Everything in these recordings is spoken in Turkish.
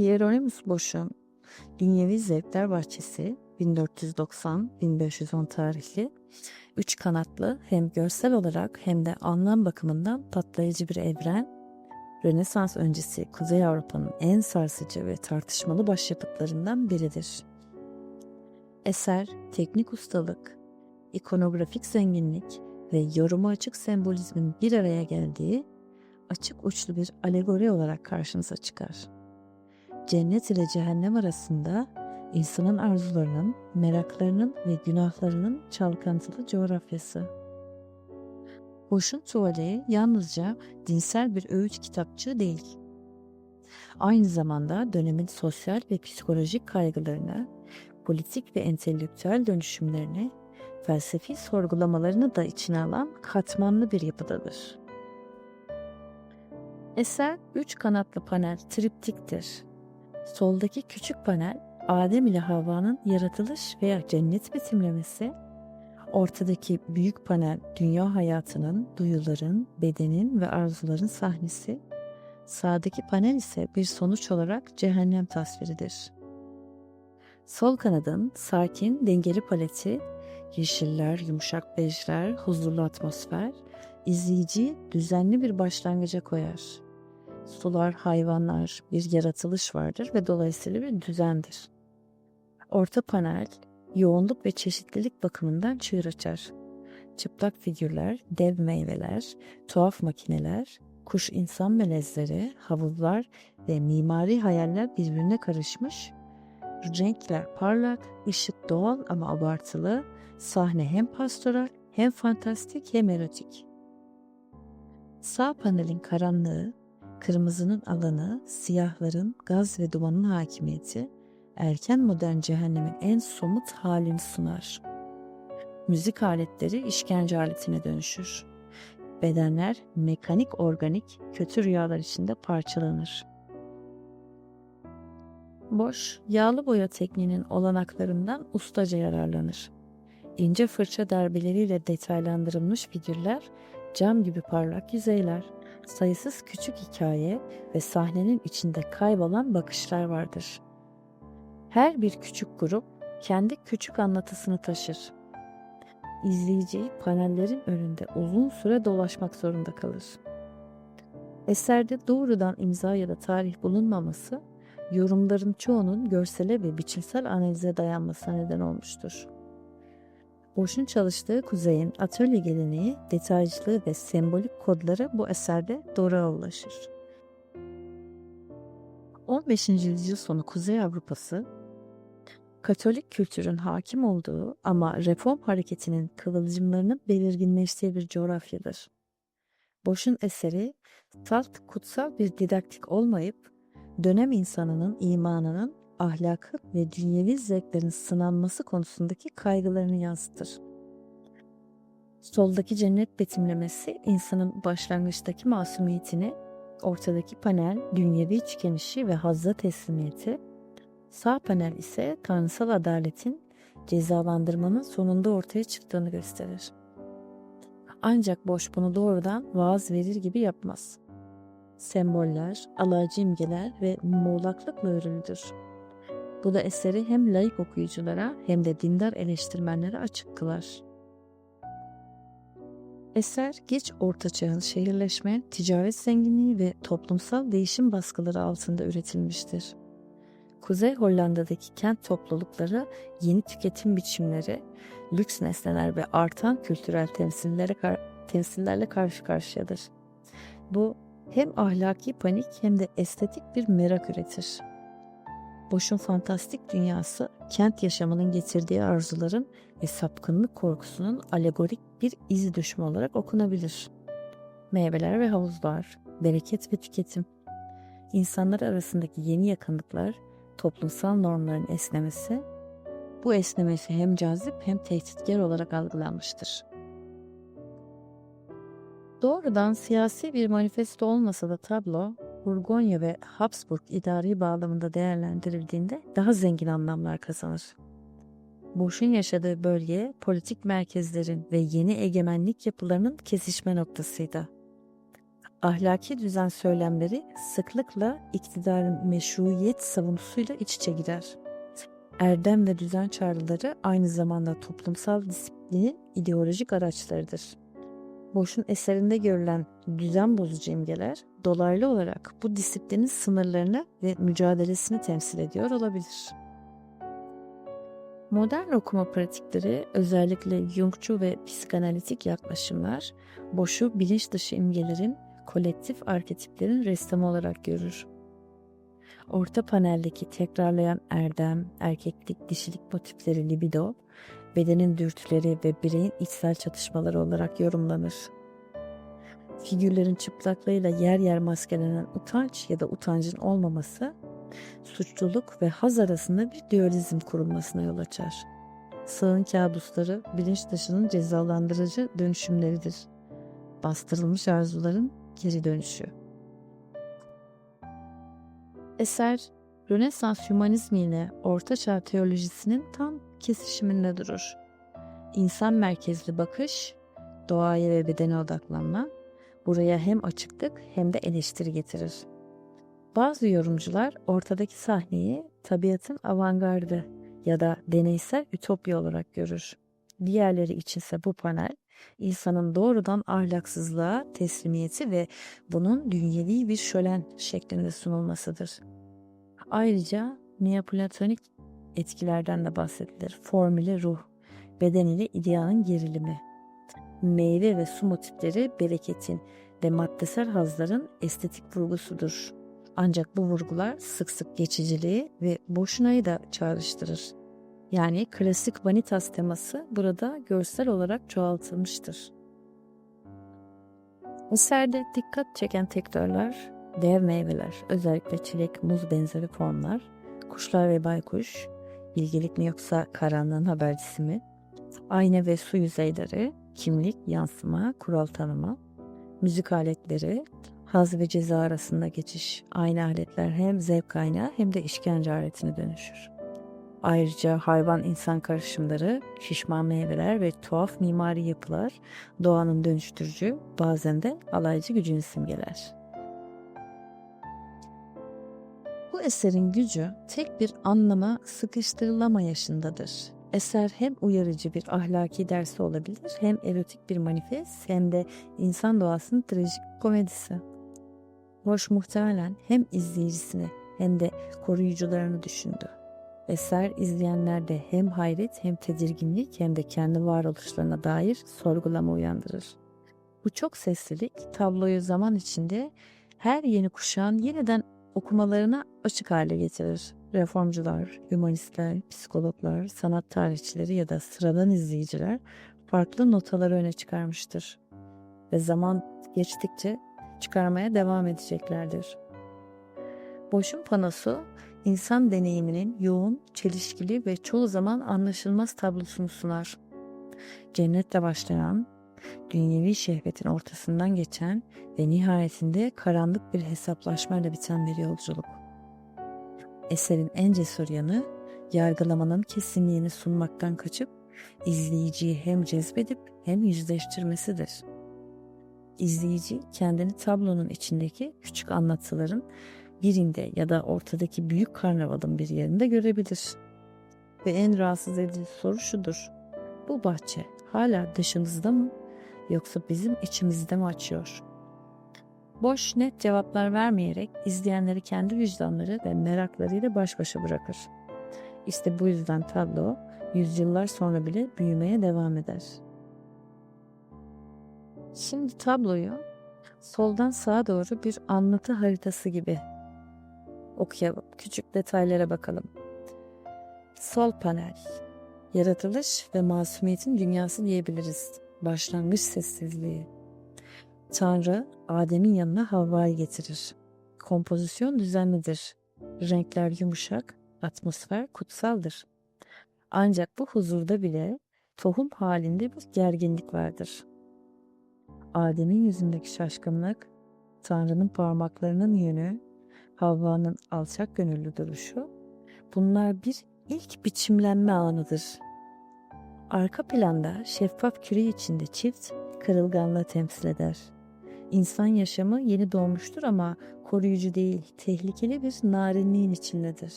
Hieronymus Bosch'un Dünyevi Zevkler Bahçesi 1490-1510 tarihli üç kanatlı hem görsel olarak hem de anlam bakımından patlayıcı bir evren, Rönesans öncesi Kuzey Avrupa'nın en sarsıcı ve tartışmalı başyapıtlarından biridir. Eser, teknik ustalık, ikonografik zenginlik ve yorumu açık sembolizmin bir araya geldiği açık uçlu bir alegori olarak karşımıza çıkar. Cennet ile cehennem arasında insanın arzularının, meraklarının ve günahlarının çalkantılı coğrafyası. Boşun Tuvali yalnızca dinsel bir öğüt kitapçığı değil. Aynı zamanda dönemin sosyal ve psikolojik kaygılarına, politik ve entelektüel dönüşümlerini, felsefi sorgulamalarını da içine alan katmanlı bir yapıdadır. Eser üç kanatlı panel triptiktir. Soldaki küçük panel Adem ile Havva'nın yaratılış veya cennet betimlemesi, ortadaki büyük panel dünya hayatının, duyuların, bedenin ve arzuların sahnesi, sağdaki panel ise bir sonuç olarak cehennem tasviridir. Sol kanadın sakin, dengeli paleti, yeşiller, yumuşak bejler, huzurlu atmosfer, izleyici düzenli bir başlangıca koyar. Sular, hayvanlar, bir yaratılış vardır ve dolayısıyla bir düzendir. Orta panel, yoğunluk ve çeşitlilik bakımından çığır açar. Çıplak figürler, dev meyveler, tuhaf makineler, kuş insan melezleri, havuzlar ve mimari hayaller birbirine karışmış. Renkler parlak, ışık doğal ama abartılı, sahne hem pastoral hem fantastik hem erotik. Sağ panelin karanlığı, kırmızının alanı, siyahların gaz ve dumanın hakimiyeti, erken modern cehennemin en somut halini sunar. Müzik aletleri işkence aletine dönüşür. Bedenler mekanik organik kötü rüyalar içinde parçalanır. Boş, yağlı boya tekniğinin olanaklarından ustaca yararlanır. İnce fırça darbeleriyle detaylandırılmış figürler, cam gibi parlak yüzeyler, sayısız küçük hikaye ve sahnenin içinde kaybolan bakışlar vardır.'' Her bir küçük grup kendi küçük anlatısını taşır. İzleyici panellerin önünde uzun süre dolaşmak zorunda kalır. Eserde doğrudan imza ya da tarih bulunmaması, yorumların çoğunun görsele ve biçimsel analize dayanmasına neden olmuştur. Boş'un çalıştığı kuzeyin atölye geleneği, detaycılığı ve sembolik kodları bu eserde doğru ulaşır. 15. yüzyıl sonu Kuzey Avrupası Katolik kültürün hakim olduğu ama reform hareketinin kıvılcımlarının belirginleştiği bir coğrafyadır. Boş'un eseri salt kutsal bir didaktik olmayıp dönem insanının imanının, ahlakın ve dünyevi zevklerin sınanması konusundaki kaygılarını yansıtır. Soldaki cennet betimlemesi insanın başlangıçtaki masumiyetini, ortadaki panel dünyevi tükenişi ve hazza teslimiyeti, Sağ panel ise tanrısal adaletin cezalandırmanın sonunda ortaya çıktığını gösterir. Ancak boş bunu doğrudan vaaz verir gibi yapmaz. Semboller, alaycı imgeler ve muğlaklıkla örülüdür. Bu da eseri hem laik okuyuculara hem de dindar eleştirmenlere açık kılar. Eser geç ortaçağın şehirleşme, ticaret zenginliği ve toplumsal değişim baskıları altında üretilmiştir. Kuzey Hollanda'daki kent toplulukları yeni tüketim biçimleri, lüks nesneler ve artan kültürel temsillere, temsillerle karşı karşıyadır. Bu hem ahlaki panik hem de estetik bir merak üretir. Boş'un fantastik dünyası kent yaşamının getirdiği arzuların ve sapkınlık korkusunun alegorik bir iz düşümü olarak okunabilir. Meyveler ve havuzlar, bereket ve tüketim, insanlar arasındaki yeni yakınlıklar toplumsal normların esnemesi, bu esnemesi hem cazip hem tehditkar olarak algılanmıştır. Doğrudan siyasi bir manifesto olmasa da tablo, Burgonya ve Habsburg idari bağlamında değerlendirildiğinde daha zengin anlamlar kazanır. Boş'un yaşadığı bölge politik merkezlerin ve yeni egemenlik yapılarının kesişme noktasıydı. ahlaki düzen söylemleri sıklıkla iktidarın meşruiyet savunusuyla iç içe girer. Erdem ve düzen çağrıları aynı zamanda toplumsal disiplinin ideolojik araçlarıdır. Boş'un eserinde görülen düzen bozucu imgeler dolaylı olarak bu disiplinin sınırlarını ve mücadelesini temsil ediyor olabilir. Modern okuma pratikleri özellikle Jungçu ve psikanalitik yaklaşımlar boşu bilinç dışı imgelerin kolektif arketiplerin ressamı olarak görür. Orta paneldeki tekrarlayan erdem, erkeklik, dişilik motifleri libido, bedenin dürtüleri ve bireyin içsel çatışmaları olarak yorumlanır. Figürlerin çıplaklığıyla yer yer maskelenen utanç ya da utancın olmaması, suçluluk ve haz arasında bir dualizm kurulmasına yol açar. Sağın kabusları bilinç dışının cezalandırıcı dönüşümleridir. Bastırılmış arzuların geri dönüşü. Eser, Rönesans hümanizmi ile Orta Çağ teolojisinin tam kesişiminde durur. İnsan merkezli bakış, doğaya ve bedene odaklanma, buraya hem açıklık hem de eleştiri getirir. Bazı yorumcular ortadaki sahneyi tabiatın avantgardı ya da deneysel ütopya olarak görür. Diğerleri içinse bu panel insanın doğrudan ahlaksızlığa teslimiyeti ve bunun dünyevi bir şölen şeklinde sunulmasıdır. Ayrıca Neoplatonik etkilerden de bahsedilir. Form ile ruh, beden ile ideanın gerilimi. Meyve ve su motifleri bereketin ve maddesel hazların estetik vurgusudur. Ancak bu vurgular sık sık geçiciliği ve boşunayı da çağrıştırır. Yani klasik vanitas teması burada görsel olarak çoğaltılmıştır. Eserde dikkat çeken tekrarlar, dev meyveler, özellikle çilek, muz benzeri formlar, kuşlar ve baykuş, bilgelik mi yoksa karanlığın habercisi mi, ayna ve su yüzeyleri, kimlik, yansıma, kural tanıma, müzik aletleri, haz ve ceza arasında geçiş, aynı aletler hem zevk kaynağı hem de işkence aletine dönüşür. Ayrıca hayvan insan karışımları, şişman meyveler ve tuhaf mimari yapılar doğanın dönüştürücü, bazen de alaycı gücünü simgeler. Bu eserin gücü tek bir anlama sıkıştırılamayışındadır. Eser hem uyarıcı bir ahlaki dersi olabilir, hem erotik bir manifest, hem de insan doğasının trajik komedisi. Boş muhtemelen hem izleyicisini hem de koruyucularını düşündü. Eser izleyenlerde hem hayret hem tedirginlik hem de kendi varoluşlarına dair sorgulama uyandırır. Bu çok seslilik tabloyu zaman içinde her yeni kuşağın yeniden okumalarına açık hale getirir. Reformcular, hümanistler, psikologlar, sanat tarihçileri ya da sıradan izleyiciler farklı notaları öne çıkarmıştır. Ve zaman geçtikçe çıkarmaya devam edeceklerdir. Boşun panosu insan deneyiminin yoğun, çelişkili ve çoğu zaman anlaşılmaz tablosunu sunar. Cennetle başlayan, dünyevi şehvetin ortasından geçen ve nihayetinde karanlık bir hesaplaşmayla biten bir yolculuk. Eserin en cesur yanı, yargılamanın kesinliğini sunmaktan kaçıp, izleyiciyi hem cezbedip hem yüzleştirmesidir. İzleyici kendini tablonun içindeki küçük anlatıların birinde ya da ortadaki büyük karnavalın bir yerinde görebilir. Ve en rahatsız edici soru şudur. Bu bahçe hala dışımızda mı yoksa bizim içimizde mi açıyor? Boş net cevaplar vermeyerek izleyenleri kendi vicdanları ve meraklarıyla baş başa bırakır. İşte bu yüzden tablo yüzyıllar sonra bile büyümeye devam eder. Şimdi tabloyu soldan sağa doğru bir anlatı haritası gibi okuyalım. Küçük detaylara bakalım. Sol panel. Yaratılış ve masumiyetin dünyası diyebiliriz. Başlangıç sessizliği. Tanrı Adem'in yanına Havva'yı getirir. Kompozisyon düzenlidir. Renkler yumuşak, atmosfer kutsaldır. Ancak bu huzurda bile tohum halinde bir gerginlik vardır. Adem'in yüzündeki şaşkınlık, Tanrı'nın parmaklarının yönü, Havva'nın alçak gönüllü duruşu, bunlar bir ilk biçimlenme anıdır. Arka planda şeffaf küre içinde çift kırılganlığı temsil eder. İnsan yaşamı yeni doğmuştur ama koruyucu değil, tehlikeli bir narinliğin içindedir.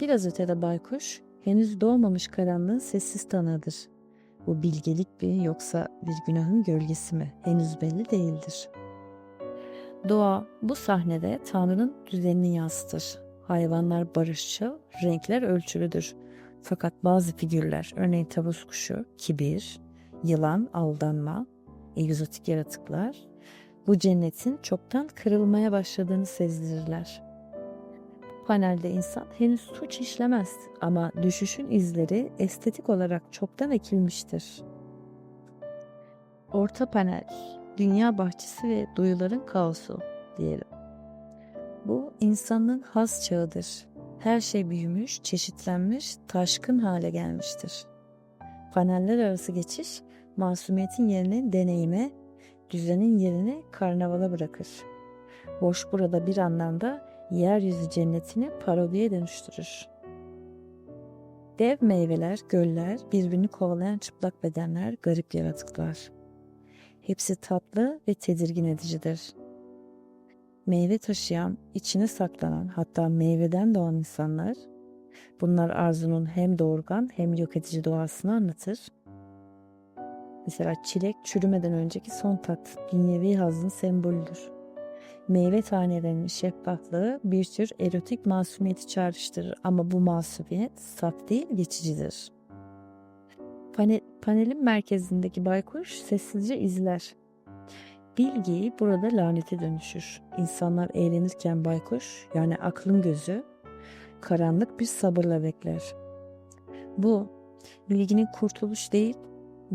Biraz ötede baykuş, henüz doğmamış karanlığın sessiz tanığıdır. Bu bilgelik mi yoksa bir günahın gölgesi mi henüz belli değildir. Doğa bu sahnede Tanrı'nın düzenini yansıtır. Hayvanlar barışçıl, renkler ölçülüdür. Fakat bazı figürler, örneğin tavus kuşu, kibir, yılan, aldanma, egzotik yaratıklar, bu cennetin çoktan kırılmaya başladığını sezdirirler. Bu panelde insan henüz suç işlemez ama düşüşün izleri estetik olarak çoktan ekilmiştir. Orta panel, dünya bahçesi ve duyuların kaosu diyelim. Bu insanın has çağıdır. Her şey büyümüş, çeşitlenmiş, taşkın hale gelmiştir. Paneller arası geçiş masumiyetin yerini deneyime, düzenin yerini karnavala bırakır. Boş burada bir anlamda yeryüzü cennetini parodiye dönüştürür. Dev meyveler, göller, birbirini kovalayan çıplak bedenler, garip yaratıklar. Hepsi tatlı ve tedirgin edicidir. Meyve taşıyan, içine saklanan hatta meyveden doğan insanlar, bunlar arzunun hem doğurgan hem yok edici doğasını anlatır Mesela çilek çürümeden önceki son tat, dünyevi hazın sembolüdür. Meyve tanelerinin şeffaflığı bir tür erotik masumiyeti çağrıştırır ama bu masumiyet saf değil geçicidir. Pane, panelin merkezindeki baykuş sessizce izler. Bilgi burada lanete dönüşür. İnsanlar eğlenirken baykuş yani aklın gözü karanlık bir sabırla bekler. Bu bilginin kurtuluş değil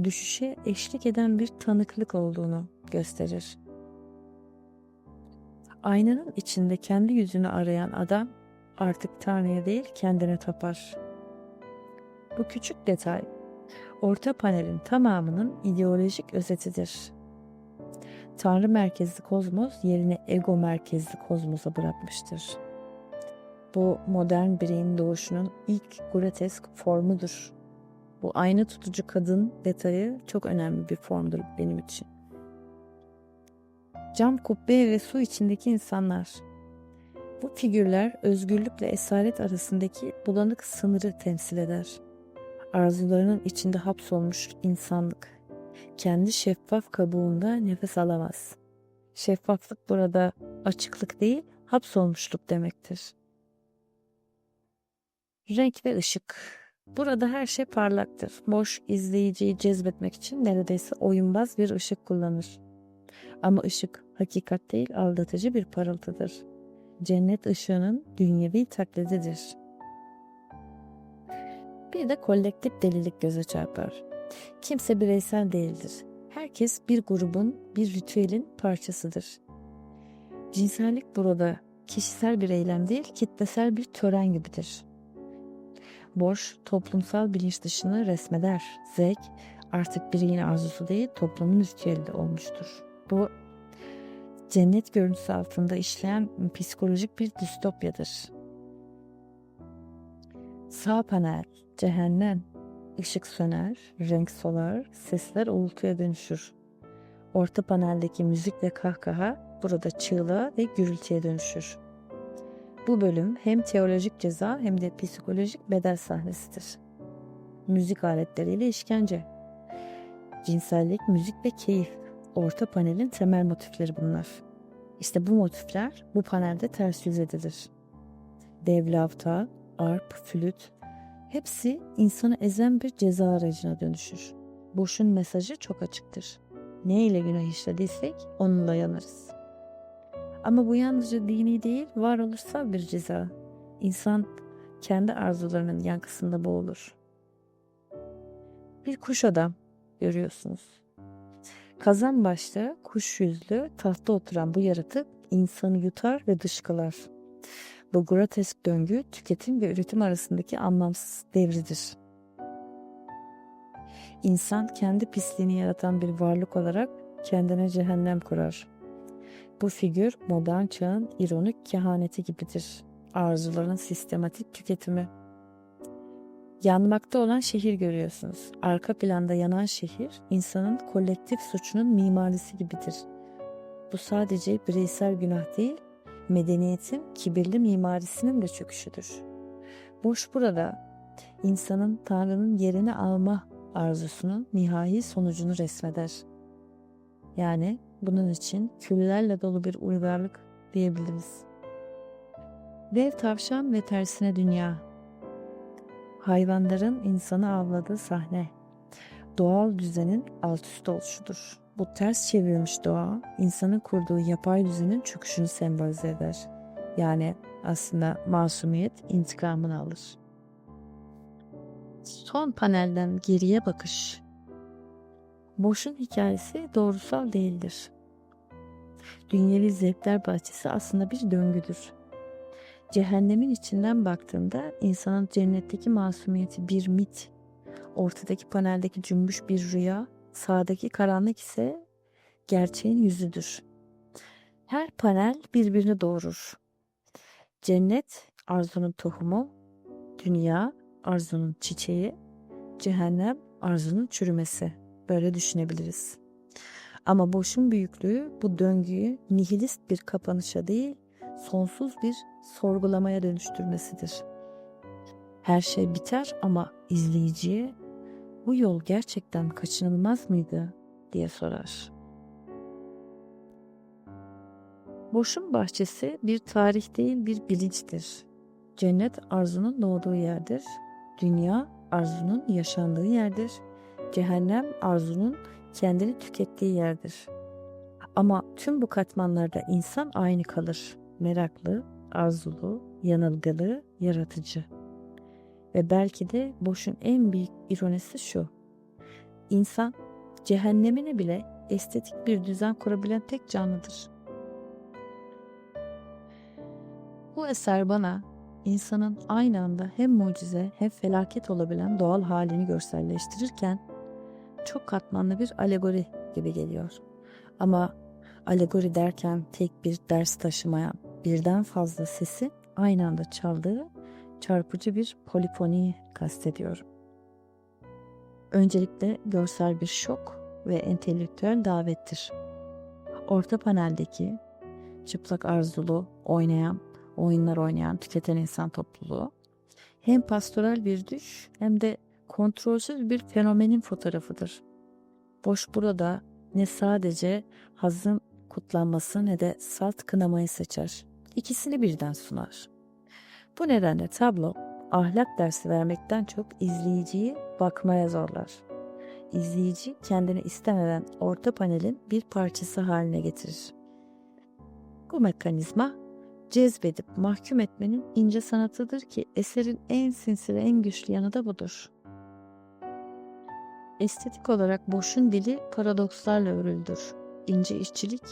düşüşe eşlik eden bir tanıklık olduğunu gösterir. Aynanın içinde kendi yüzünü arayan adam artık Tanrı'ya değil kendine tapar. Bu küçük detay orta panelin tamamının ideolojik özetidir. Tanrı merkezli kozmos yerini ego merkezli kozmosa bırakmıştır. Bu modern bireyin doğuşunun ilk grotesk formudur. Bu ayna tutucu kadın detayı çok önemli bir formdur benim için. Cam kubbe ve su içindeki insanlar. Bu figürler özgürlükle esaret arasındaki bulanık sınırı temsil eder. Arzularının içinde hapsolmuş insanlık. Kendi şeffaf kabuğunda nefes alamaz. Şeffaflık burada açıklık değil, hapsolmuşluk demektir. Renk ve ışık Burada her şey parlaktır. Boş izleyiciyi cezbetmek için neredeyse oyunbaz bir ışık kullanır. Ama ışık hakikat değil aldatıcı bir parıltıdır. Cennet ışığının dünyevi taklididir. Bir de kolektif delilik göze çarpar. Kimse bireysel değildir. Herkes bir grubun, bir ritüelin parçasıdır. Cinsellik burada kişisel bir eylem değil, kitlesel bir tören gibidir boş, toplumsal bilinç dışını resmeder. Zevk artık bireyin arzusu değil toplumun ritüeli olmuştur. Bu cennet görüntüsü altında işleyen psikolojik bir distopyadır. Sağ panel, cehennem, ışık söner, renk solar, sesler uğultuya dönüşür. Orta paneldeki müzik ve kahkaha burada çığlığa ve gürültüye dönüşür. Bu bölüm hem teolojik ceza hem de psikolojik bedel sahnesidir. Müzik aletleriyle işkence. Cinsellik, müzik ve keyif. Orta panelin temel motifleri bunlar. İşte bu motifler bu panelde ters yüz edilir. Dev lavta, arp, flüt hepsi insanı ezen bir ceza aracına dönüşür. Boş'un mesajı çok açıktır. Ne ile günah işlediysek onunla yanarız. Ama bu yalnızca dini değil, varoluşsal bir ceza. İnsan kendi arzularının yankısında boğulur. Bir kuş adam görüyorsunuz. Kazan başlı, kuş yüzlü, tahta oturan bu yaratık insanı yutar ve dışkılar. Bu grotesk döngü tüketim ve üretim arasındaki anlamsız devridir. İnsan kendi pisliğini yaratan bir varlık olarak kendine cehennem kurar. Bu figür modern çağın ironik kehaneti gibidir. Arzuların sistematik tüketimi. Yanmakta olan şehir görüyorsunuz. Arka planda yanan şehir insanın kolektif suçunun mimarisi gibidir. bu sadece bireysel günah değil, medeniyetin kibirli mimarisinin de çöküşüdür. Boş burada insanın Tanrı'nın yerini alma arzusunun nihai sonucunu resmeder. Yani bunun için küllerle dolu bir uygarlık diyebiliriz. Dev tavşan ve tersine dünya. Hayvanların insanı avladığı sahne. Doğal düzenin alt üst oluşudur. Bu ters çevrilmiş doğa insanın kurduğu yapay düzenin çöküşünü sembolize eder. Yani aslında masumiyet intikamını alır. Son panelden geriye bakış. Boş'un hikayesi doğrusal değildir. Dünyevi zevkler bahçesi aslında bir döngüdür. Cehennemin içinden baktığında insanın cennetteki masumiyeti bir mit, ortadaki paneldeki cümbüş bir rüya, sağdaki karanlık ise gerçeğin yüzüdür. Her panel birbirini doğurur. Cennet arzunun tohumu, dünya arzunun çiçeği, cehennem arzunun çürümesi. Böyle düşünebiliriz. Ama boşun büyüklüğü bu döngüyü nihilist bir kapanışa değil, sonsuz bir sorgulamaya dönüştürmesidir. Her şey biter ama izleyiciye bu yol gerçekten kaçınılmaz mıydı diye sorar. Boşun bahçesi bir tarih değil bir bilinçtir. Cennet arzunun doğduğu yerdir. Dünya arzunun yaşandığı yerdir. Cehennem arzunun kendini tükettiği yerdir. Ama tüm bu katmanlarda insan aynı kalır. Meraklı, arzulu, yanılgılı, yaratıcı. Ve belki de boşun en büyük ironisi şu. İnsan cehennemine bile estetik bir düzen kurabilen tek canlıdır. Bu eser bana insanın aynı anda hem mucize hem felaket olabilen doğal halini görselleştirirken çok katmanlı bir alegori gibi geliyor. Ama alegori derken tek bir ders taşımayan birden fazla sesi aynı anda çaldığı çarpıcı bir polifoni kastediyorum. Öncelikle görsel bir şok ve entelektüel davettir. Orta paneldeki çıplak arzulu, oynayan, oyunlar oynayan, tüketen insan topluluğu hem pastoral bir düş hem de kontrolsüz bir fenomenin fotoğrafıdır. Boş burada ne sadece hazın kutlanması ne de salt kınamayı seçer. İkisini birden sunar. Bu nedenle tablo ahlak dersi vermekten çok izleyiciyi bakmaya zorlar. İzleyici kendini istemeden orta panelin bir parçası haline getirir. Bu mekanizma cezbedip mahkum etmenin ince sanatıdır ki eserin en sinsi ve en güçlü yanı da budur. Estetik olarak boşun dili paradokslarla örüldür. İnce işçilik,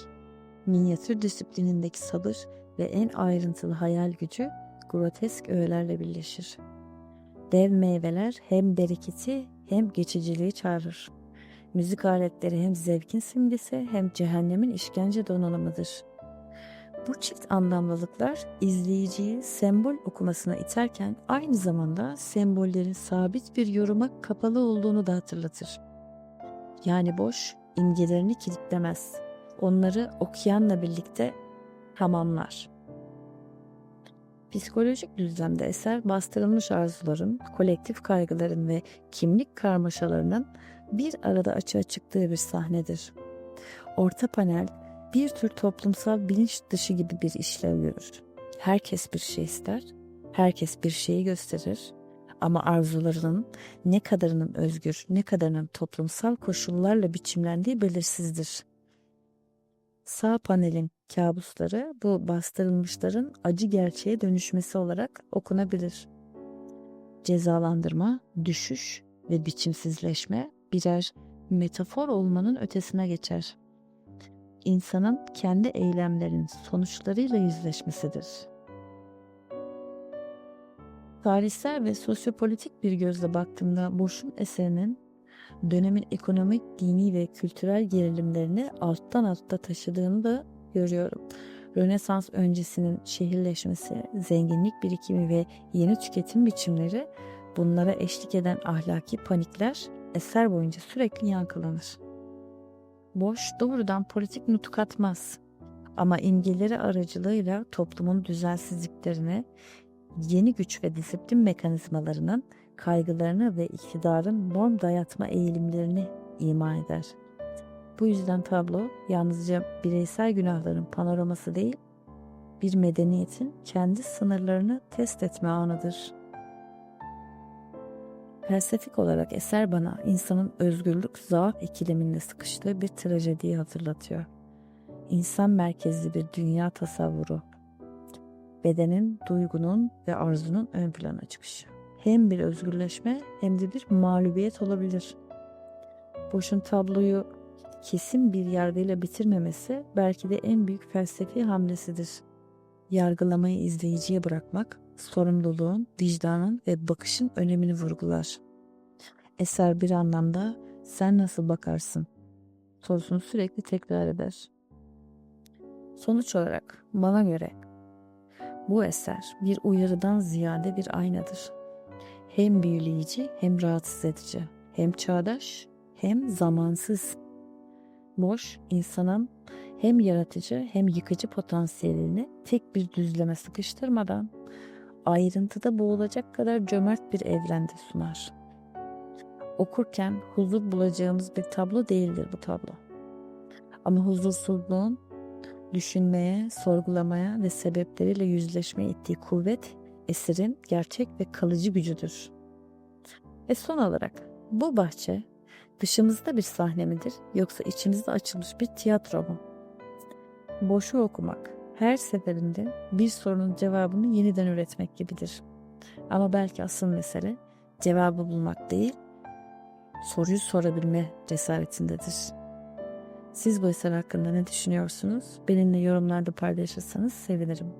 minyatür disiplinindeki sabır ve en ayrıntılı hayal gücü grotesk öğelerle birleşir. Dev meyveler hem bereketi hem geçiciliği çağırır. Müzik aletleri hem zevkin simgesi hem cehennemin işkence donanımıdır. Bu çift anlamlılıklar izleyiciyi sembol okumasına iterken aynı zamanda sembollerin sabit bir yoruma kapalı olduğunu da hatırlatır. Yani boş imgelerini kilitlemez. Onları okuyanla birlikte tamamlar. Psikolojik düzlemde eser bastırılmış arzuların, kolektif kaygıların ve kimlik karmaşalarının bir arada açığa çıktığı bir sahnedir. Orta panel bir tür toplumsal bilinç dışı gibi bir işlev görür. Herkes bir şey ister, herkes bir şeyi gösterir ama arzularının ne kadarının özgür, ne kadarının toplumsal koşullarla biçimlendiği belirsizdir. Sağ panelin kabusları bu bastırılmışların acı gerçeğe dönüşmesi olarak okunabilir. Cezalandırma, düşüş ve biçimsizleşme birer metafor olmanın ötesine geçer insanın kendi eylemlerinin sonuçlarıyla yüzleşmesidir. Tarihsel ve sosyopolitik bir gözle baktığımda Boş'un eserinin dönemin ekonomik, dini ve kültürel gerilimlerini alttan altta taşıdığını da görüyorum. Rönesans öncesinin şehirleşmesi, zenginlik birikimi ve yeni tüketim biçimleri bunlara eşlik eden ahlaki panikler eser boyunca sürekli yankılanır boş doğrudan politik nutuk atmaz. Ama imgeleri aracılığıyla toplumun düzensizliklerine, yeni güç ve disiplin mekanizmalarının kaygılarını ve iktidarın norm dayatma eğilimlerini ima eder. Bu yüzden tablo yalnızca bireysel günahların panoraması değil, bir medeniyetin kendi sınırlarını test etme anıdır. Felsefik olarak eser bana insanın özgürlük zaaf ikileminde sıkıştığı bir trajediyi hatırlatıyor. İnsan merkezli bir dünya tasavvuru. Bedenin, duygunun ve arzunun ön plana çıkışı. Hem bir özgürleşme hem de bir mağlubiyet olabilir. Boş'un tabloyu kesin bir yargıyla bitirmemesi belki de en büyük felsefi hamlesidir. Yargılamayı izleyiciye bırakmak, sorumluluğun, vicdanın ve bakışın önemini vurgular. Eser bir anlamda sen nasıl bakarsın sorusunu sürekli tekrar eder. Sonuç olarak bana göre bu eser bir uyarıdan ziyade bir aynadır. Hem büyüleyici hem rahatsız edici, hem çağdaş hem zamansız. Boş insanın hem yaratıcı hem yıkıcı potansiyelini tek bir düzleme sıkıştırmadan ayrıntıda boğulacak kadar cömert bir evrende sunar. Okurken huzur bulacağımız bir tablo değildir bu tablo. Ama huzursuzluğun düşünmeye, sorgulamaya ve sebepleriyle yüzleşmeye ittiği kuvvet eserin gerçek ve kalıcı gücüdür. Ve son olarak bu bahçe dışımızda bir sahne midir yoksa içimizde açılmış bir tiyatro mu? Boşu okumak her seferinde bir sorunun cevabını yeniden üretmek gibidir. Ama belki asıl mesele cevabı bulmak değil, soruyu sorabilme cesaretindedir. Siz bu eser hakkında ne düşünüyorsunuz? Benimle yorumlarda paylaşırsanız sevinirim.